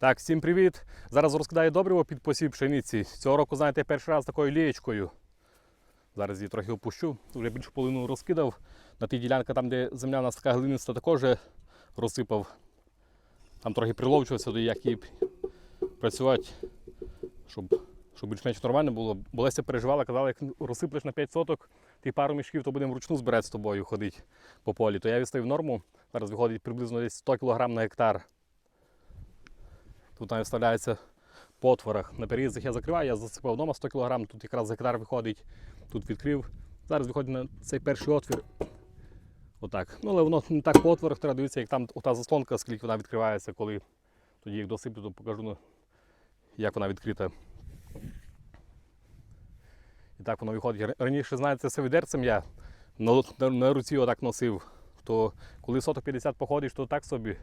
Так, всім привіт! Зараз розкидаю добриво під посів пшениці. Цього року, знаєте, перший раз такою лієчкою. Зараз її трохи опущу. Вже більшу половину розкидав. На тій ділянці, там, де земля у нас така глиниста, також розсипав. Там трохи приловчувався, як її працювати, щоб, щоб більш-менш нормально було. Бо Леся переживала, казала, як розсиплеш на 5 соток, ти пару мішків, то будемо вручну збирати з тобою ходити по полі. То я відставив норму. Зараз виходить приблизно десь 100 кг на гектар. Тут навіть вставляється по отворах. На переїздах я закриваю, я засипав вдома 100 кг, тут якраз гектар виходить, тут відкрив. Зараз виходить на цей перший отвір. Отак. Ну, але воно не так по отворах треба дивитися, як там ота заслонка, скільки вона відкривається, коли тоді як досиплю, то покажу, ну, як вона відкрита. І так воно виходить. Раніше, знаєте, це відерцем я на, на, на руці отак носив. То коли соток 50 походиш, то так собі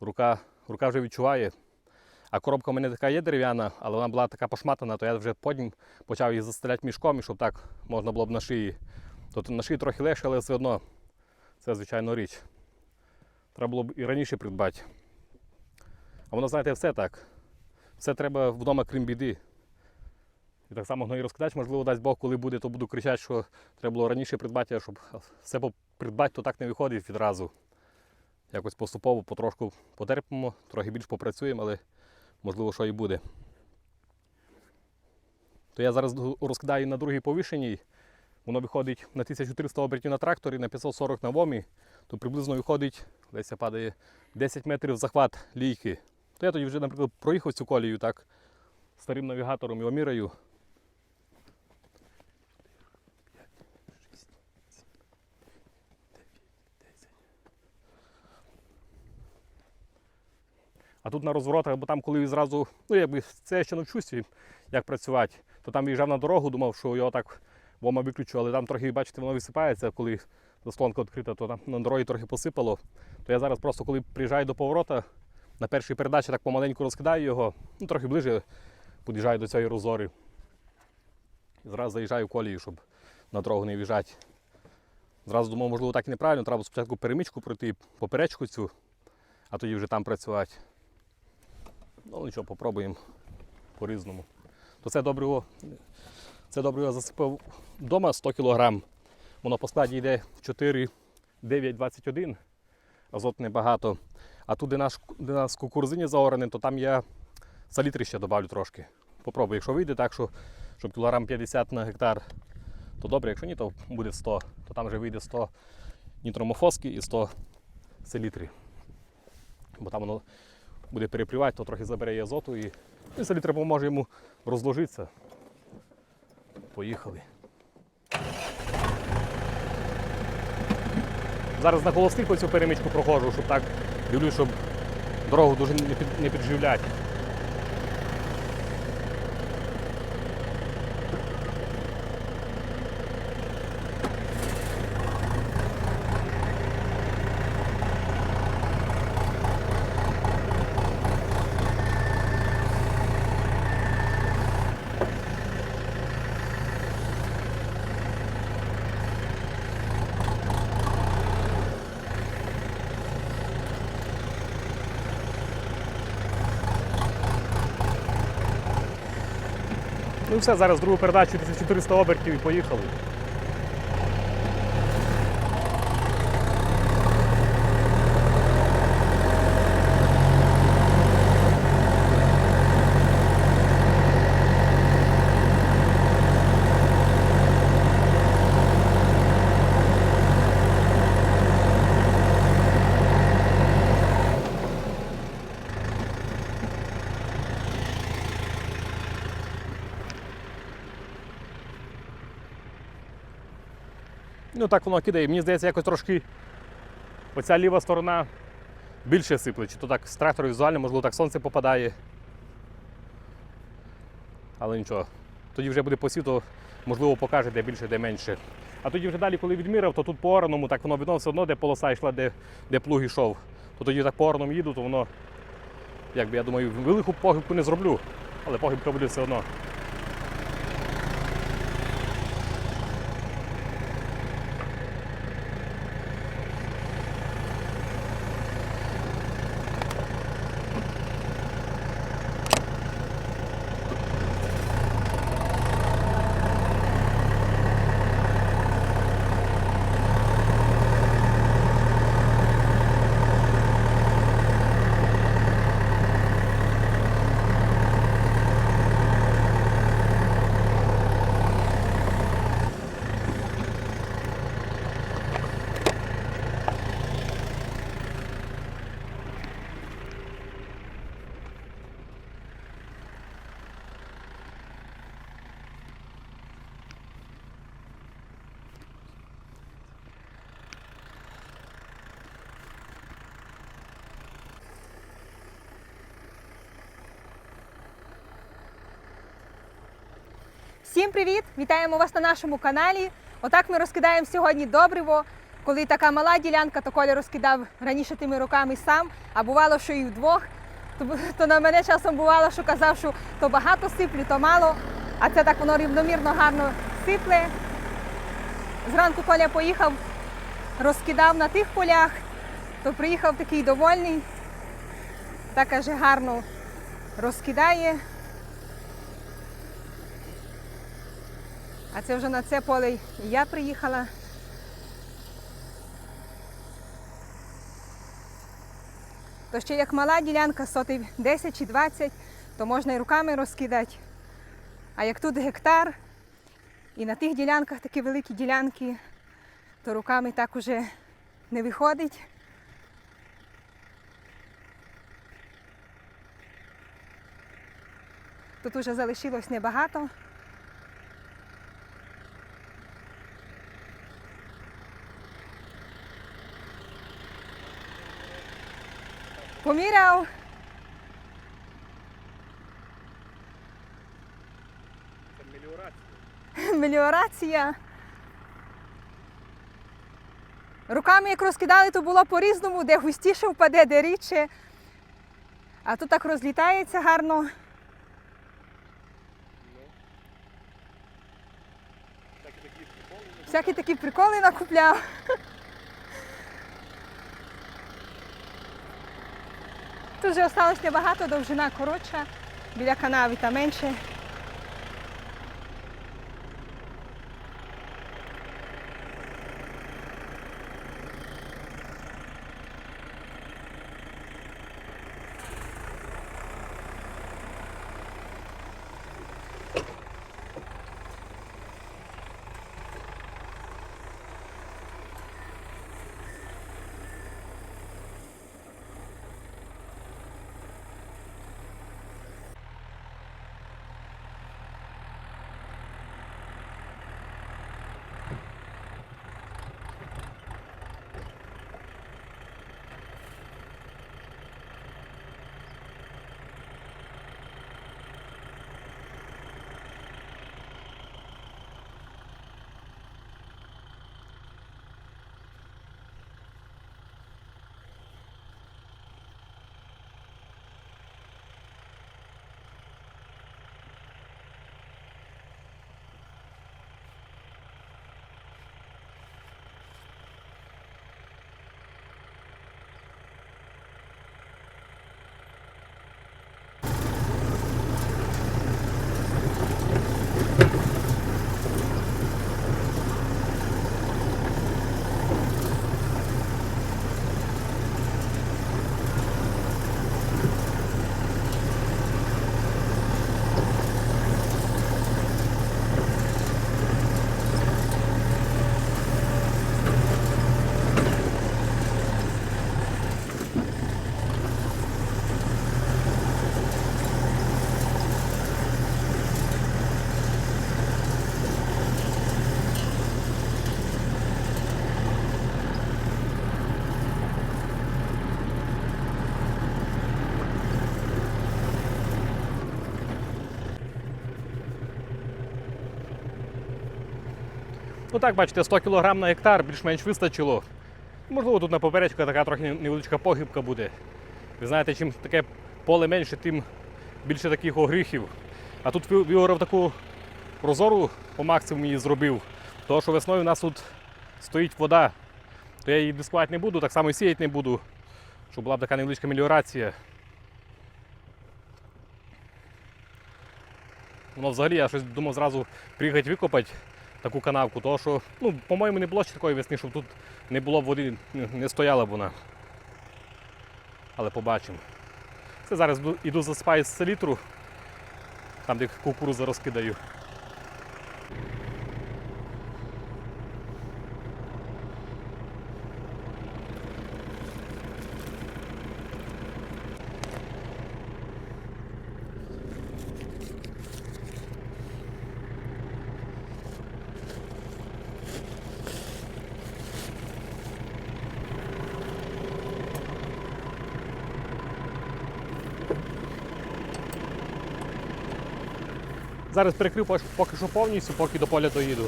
рука, рука вже відчуває. А коробка у мене така є дерев'яна, але вона була така пошматана, то я вже потім почав її застеляти мішком, і щоб так можна було б на шиї. Тобто на шиї трохи легше, але все одно це звичайно річ. Треба було б і раніше придбати. А воно, знаєте, все так. Все треба вдома, крім біди. І так само гної розкидач, можливо, дасть Бог, коли буде, то буду кричати, що треба було раніше придбати, а щоб все придбати, то так не виходить відразу. Якось поступово, потрошку потерпимо, трохи більш попрацюємо, але можливо, що і буде. То я зараз розкидаю на другій повишеній. Воно виходить на 1300 обертів на тракторі, на 540 на вомі, то приблизно виходить, Леся падає 10 метрів захват лійки. То я тоді вже, наприклад, проїхав цю колію так, старим навігатором і оміраю. А тут на розворотах, бо там, коли зразу, ну якби це я ще навчуся, як працювати, то там виїжджав на дорогу, думав, що його так вома виключу, але там трохи, бачите, воно висипається, коли заслонка відкрита, то там на дорогі трохи посипало. То я зараз просто, коли приїжджаю до поворота, на першій передачі так помаленьку розкидаю його, ну трохи ближче під'їжджаю до цієї розори. І зразу заїжджаю в колію, щоб на дорогу не в'їжджати. Зразу думав, можливо, так і неправильно, треба спочатку перемичку пройти, поперечку цю, а тоді вже там працювати. Ну нічого, попробуємо по-різному. То це добриво, це добриво засипав вдома 100 кг. Воно по складі йде 4, 9, 21. Азот небагато. А тут, де наш, де нас кукурузині заорене, то там я салітри ще додавлю трошки. Попробую, якщо вийде так, що, щоб кілограм 50 на гектар, то добре, якщо ні, то буде 100, то там вже вийде 100 нітромофоски і 100 селітри. Бо там воно буде переплівати, то трохи забере азоту і, і селітра поможе йому розложитися. Поїхали. Зараз на холостих оцю перемічку проходжу, щоб так дивлюсь, щоб дорогу дуже не, підживлять. Ну все, зараз другу передачу 1400 обертів і поїхали. Ну так воно кидає. Мені здається, якось трошки оця ліва сторона більше сипле. Чи то так з трактора візуально, можливо, так сонце попадає. Але нічого. Тоді вже буде посів, то можливо покаже, де більше, де менше. А тоді вже далі, коли відміряв, то тут по ораному, так воно видно все одно, де полоса йшла, де, де плуг йшов. То тоді так по ораному їду, то воно, якби я думаю, велику погибку не зроблю, але погибка буде все одно. Всім привіт! Вітаємо вас на нашому каналі. Отак ми розкидаємо сьогодні добриво. Коли така мала ділянка, то Коля розкидав раніше тими руками сам, а бувало, що і вдвох. То, на мене часом бувало, що казав, що то багато сиплю, то мало. А це так воно рівномірно гарно сипле. Зранку Коля поїхав, розкидав на тих полях, то приїхав такий довольний. Так каже, гарно розкидає. Це вже на це поле я приїхала. То ще як мала ділянка, сотий 10 чи 20, то можна і руками розкидати. А як тут гектар, і на тих ділянках такі великі ділянки, то руками так уже не виходить. Тут уже залишилось небагато. Поміряв. Це меліорація. Меліорація. Руками як розкидали, то було по-різному, де густіше впаде, де рідше. А тут так розлітається гарно. Приколи. Всякі такі приколи накупляв. Тут вже осталось небагато, довжина коротша, біля канави та менше. Ну так, бачите, 100 кг на гектар більш-менш вистачило. Можливо, тут на поперечку така трохи невеличка погибка буде. Ви знаєте, чим таке поле менше, тим більше таких огріхів. А тут вигорав таку прозору по максимуму її зробив. Тому що весною у нас тут стоїть вода, то я її дискувати не буду, так само і сіяти не буду, щоб була б така невеличка меліорація. Воно взагалі я щось думав зразу приїхати викопати таку канавку, тому що, ну, по-моєму, не було ще такої весни, щоб тут не було б води, не стояла б вона. Але побачимо. Це зараз йду- за спайс селітру, там де кукурузу розкидаю. Зараз перекрив поки- що повністю, поки до поля доїду.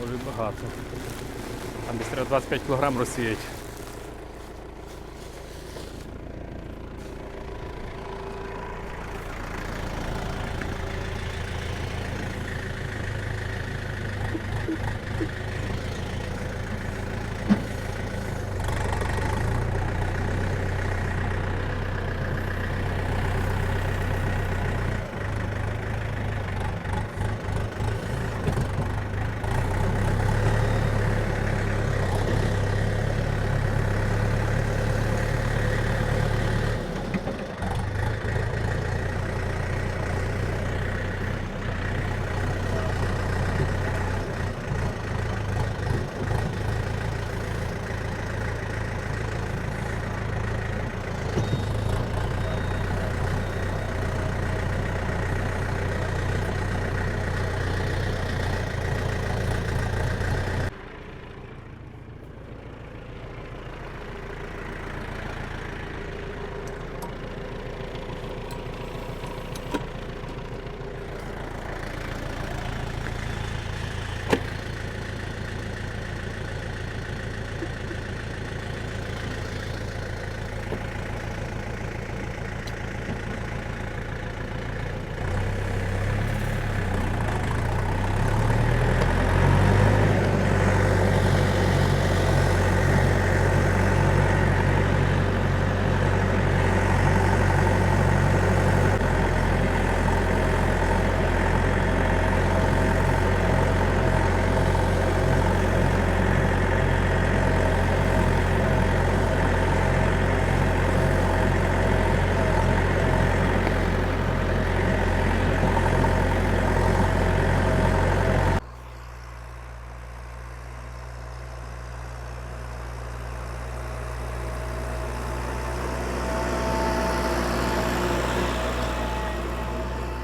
Може багато. Там десь треба 25 кг розсіять.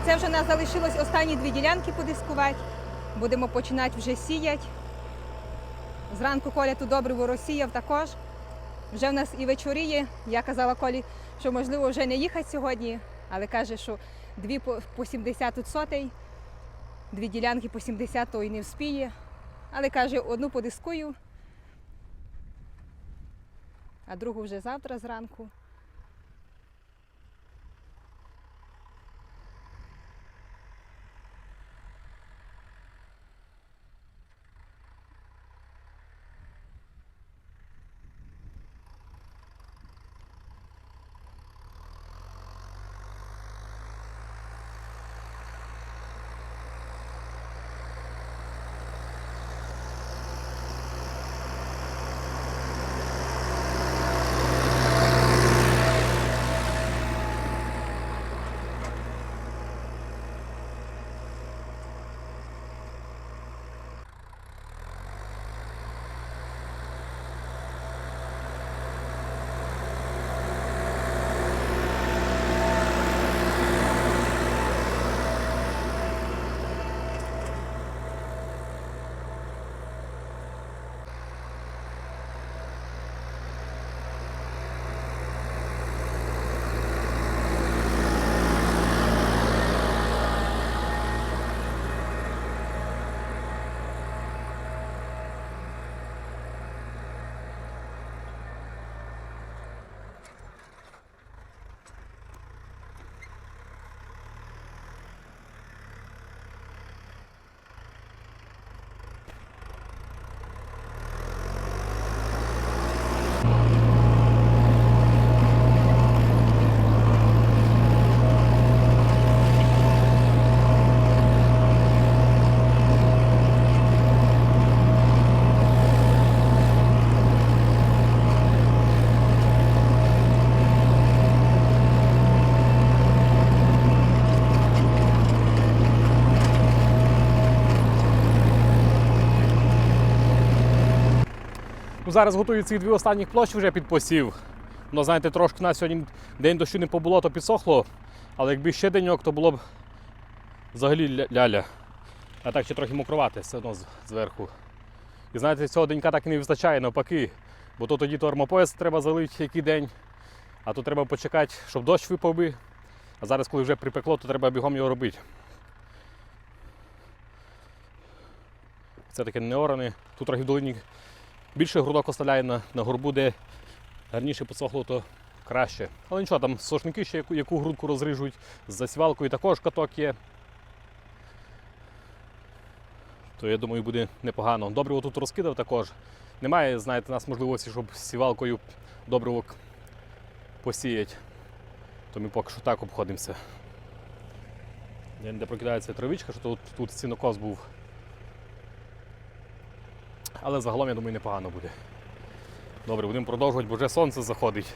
Це вже нас залишилось останні дві ділянки подискувати. Будемо починати вже сіяти. Зранку Коля тут добриво розсіяв також. Вже в нас і вечоріє. Я казала Колі, що можливо вже не їхати сьогодні, але каже, що дві по, по 70 тут сотей, дві ділянки по 70 то і не вспіє. Але каже, одну подискую, а другу вже завтра зранку. Зараз готую ці дві останніх площі вже під посів. Ну, знаєте, трошки на сьогодні день дощу не побуло, то підсохло. Але якби ще деньок, то було б взагалі ляля. А так ще трохи мокрувати все одно зверху. І знаєте, цього денька так і не вистачає, навпаки. Бо то тоді то армопояс треба залити який день, а то треба почекати, щоб дощ випав би. А зараз, коли вже припекло, то треба бігом його робити. Це таке неоране. Тут трохи в долині більше грудок оставляє на, на горбу, де гарніше посохло, то краще. Але нічого, там сошники ще яку, яку грудку розрижують, з засівалкою також каток є. То я думаю, буде непогано. Добриво тут розкидав також. Немає, знаєте, нас можливості, щоб сівалкою добриво к- посіяти. То ми поки що так обходимося. Де прокидається травичка, що тут, тут сінокос був. Але загалом, я думаю, непогано буде. Добре, будемо продовжувати, бо вже сонце заходить.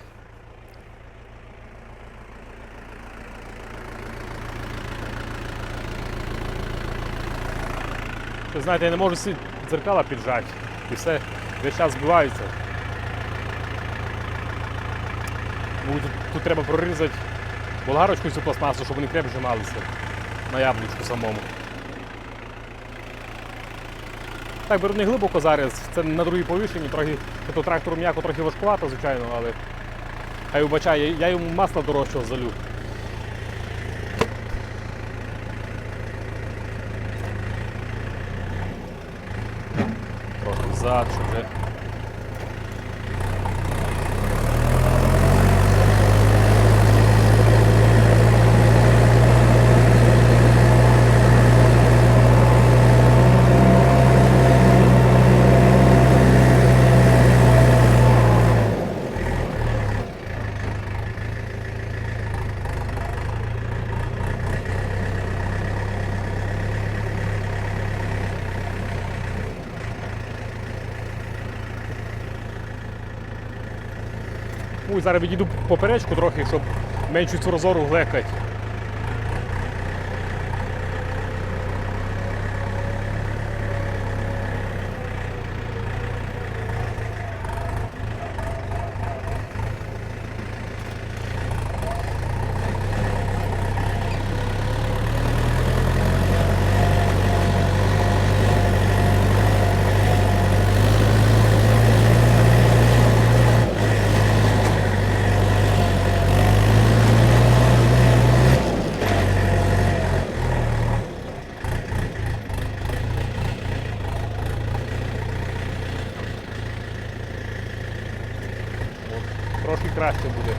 Ви знаєте, я не можу всі дзеркала піджати. І все весь час збивається. Тут, тут треба прорізати болгарочку цю пластмасу, щоб вони креп вжималися на яблучку самому. Так, беру не глибоко зараз, це на другій повішенні, трохи то трактору м'яко трохи важкувато, звичайно, але хай вибачає, я, я йому масло дорожчого залю. Трохи взад, щоб вже. Ой, зараз відійду поперечку трохи, щоб меншу цю розору глекать. От, трошки краще буде.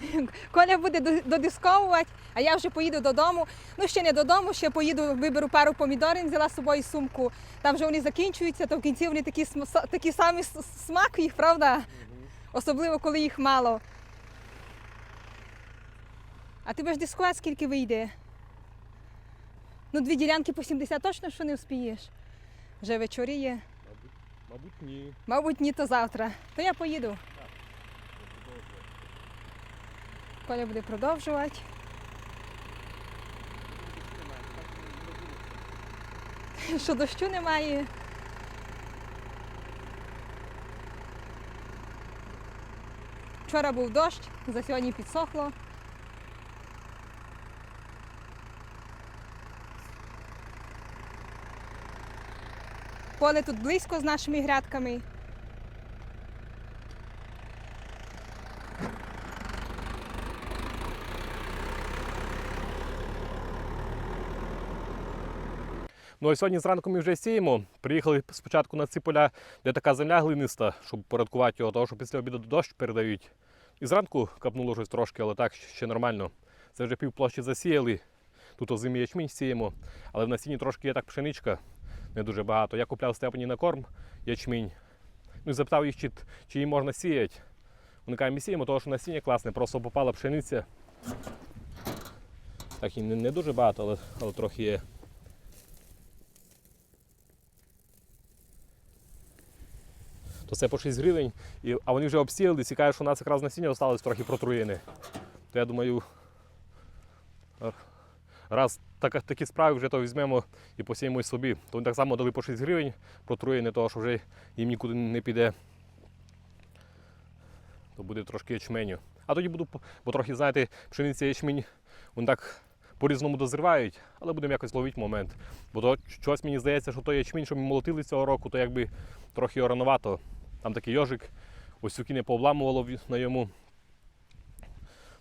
Коля буде додисковувати, а я вже поїду додому. Ну, ще не додому, ще поїду, виберу пару помідорів, взяла з собою сумку. Там вже вони закінчуються, то в кінці вони такі, такі самі смак їх, правда? Особливо, коли їх мало. А ти будеш дискувати, скільки вийде? Ну, дві ділянки по 70 точно, що не вспієш. Вже вечоріє. Мабуть, ні. Мабуть, ні, то завтра. То я поїду. Коля буде продовжувати. Що дощу немає. Вчора був дощ, за сьогодні підсохло. Поле тут близько з нашими грядками. Ну а сьогодні зранку ми вже сіємо. Приїхали спочатку на ці поля, де така земля глиниста, щоб порядкувати його, тому що після обіду дощ передають. І зранку капнуло щось трошки, але так ще нормально. Це вже пів площі засіяли. Тут озимі ячмінь сіємо, але в насінні трошки є так пшеничка, не дуже багато. Я купляв Степані на корм ячмінь. Ну і запитав їх, чи, чи її можна сіяти. Вони кажуть, ми сіємо, тому що насіння класне, просто попала пшениця. Так і не, не дуже багато, але, але трохи є. То це по 6 гривень, і, а вони вже обсіялись і кажуть, що у нас якраз насіння залишилось трохи протруєне. То я думаю, раз так, такі справи вже то візьмемо і посіємо собі. То вони так само дали по 6 гривень протруєне, того що вже їм нікуди не піде. То буде трошки ячменю. А тоді буду, бо трохи, знаєте, пшениця ячмінь, вони так по-різному дозрівають, але будемо якось ловити момент. Бо то чогось мені здається, що той ячмінь, що ми молотили цього року, то якби трохи рановато. Там такий йожик, ось сюки не пообламувало на йому.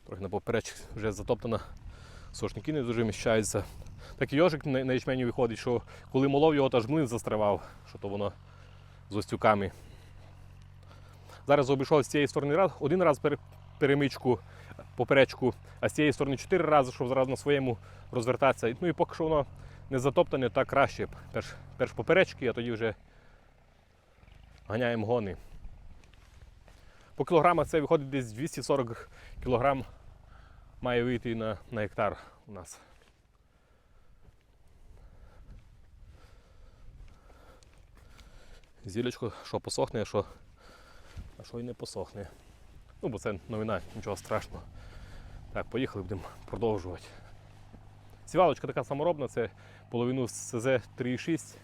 Трохи на попереч вже затоптана, сошники не дуже вміщаються. Такий йожик на, ячмені виходить, що коли молов його, аж млин застривав, що то воно з остюками. Зараз обійшов з цієї сторони один раз перемичку, поперечку, а з цієї сторони чотири рази, щоб зразу на своєму розвертатися. Ну і поки що воно не затоптане, так краще. Перш, перш поперечки, а тоді вже ганяємо гони. По кілограмах це виходить десь 240 кілограм має вийти на, на гектар у нас. Зілечко, що посохне, що, а що і не посохне. Ну, бо це новина, нічого страшного. Так, поїхали, будемо продовжувати. Сівалочка така саморобна, це половину СЗ 3,6.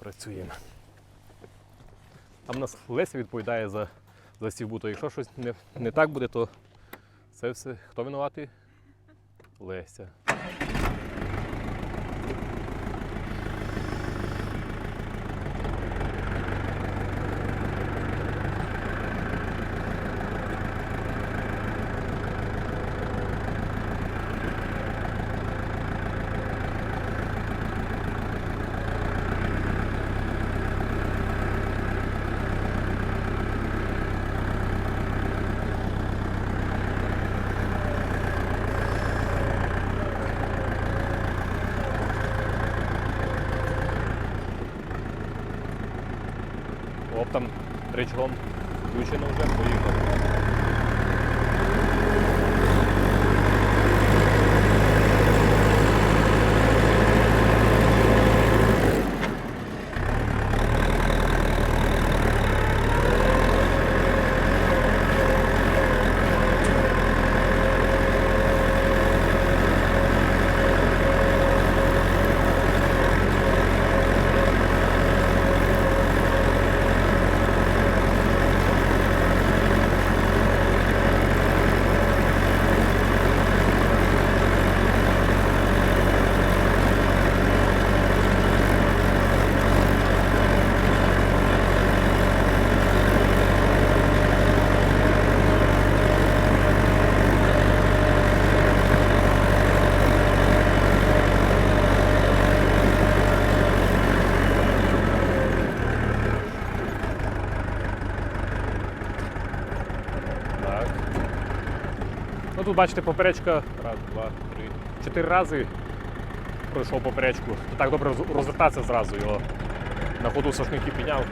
Працюємо. Там у нас Леся відповідає за, за сівбу, то якщо щось не, не так буде, то це все. Хто винуватий? Леся. Оп, там речгом включено вже, поїхав. Так. Ну тут бачите поперечка. Раз, два, три. Чотири рази пройшов поперечку. Так добре роз- розвертатися зразу його. На ходу сошники підняв.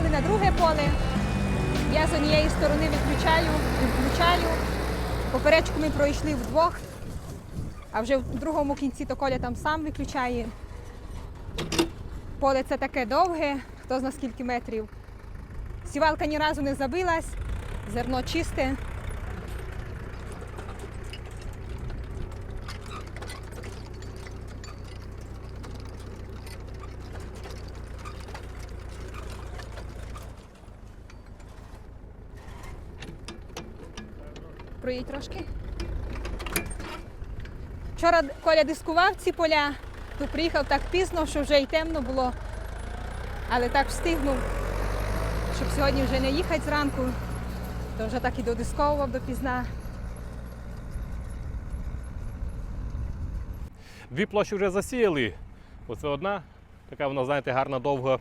Ми на друге поле. Я з однієї сторони виключаю, включаю. Поперечку ми пройшли вдвох, а вже в другому кінці то Коля там сам виключає. Поле це таке довге, хто зна скільки метрів. Сівалка ні разу не забилась, зерно чисте. Проїдь трошки. Вчора Коля дискував ці поля, то приїхав так пізно, що вже й темно було. Але так встигнув, щоб сьогодні вже не їхати зранку, то вже так і додисковував допізна. Дві площі вже засіяли. Оце одна, така вона, знаєте, гарна, довга,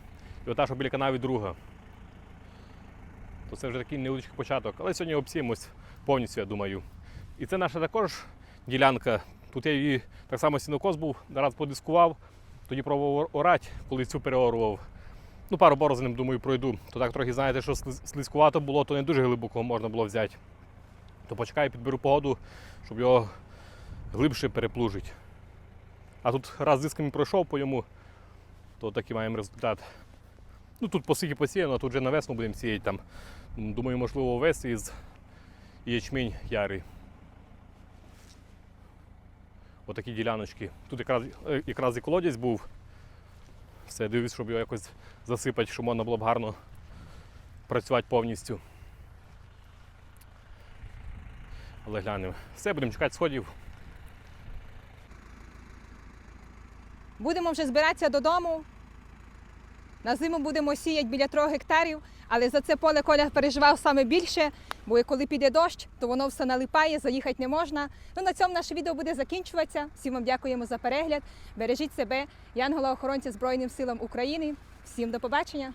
і ота, що біля канаві друга. То це вже такий невеличкий початок. Але сьогодні обсімось повністю, я думаю. І це наша також ділянка. Тут я її так само сінокос був, раз подискував, тоді пробував орати, коли цю переорував. Ну, пару борозиним, думаю, пройду. То так трохи, знаєте, що слиз- слизькувато було, то не дуже глибоко можна було взяти. То почекаю, підберу погоду, щоб його глибше переплужити. А тут раз дисками пройшов по йому, то такий маємо результат. Ну тут посики посіяно, а тут вже на весну будемо сіяти там. Думаю, можливо, овес із ячмінь ярий. Отакі діляночки. Тут якраз, е, якраз і колодязь був. Все, дивлюсь, щоб його якось засипати, щоб можна було б гарно працювати повністю. Але глянемо. Все, будемо чекати сходів. Будемо вже збиратися додому. На зиму будемо сіяти біля трьох гектарів, але за це поле Коля переживав саме більше, бо коли піде дощ, то воно все налипає, заїхати не можна. Ну на цьому наше відео буде закінчуватися. Всім вам дякуємо за перегляд. Бережіть себе, Янгола охоронця Збройним силам України. Всім до побачення!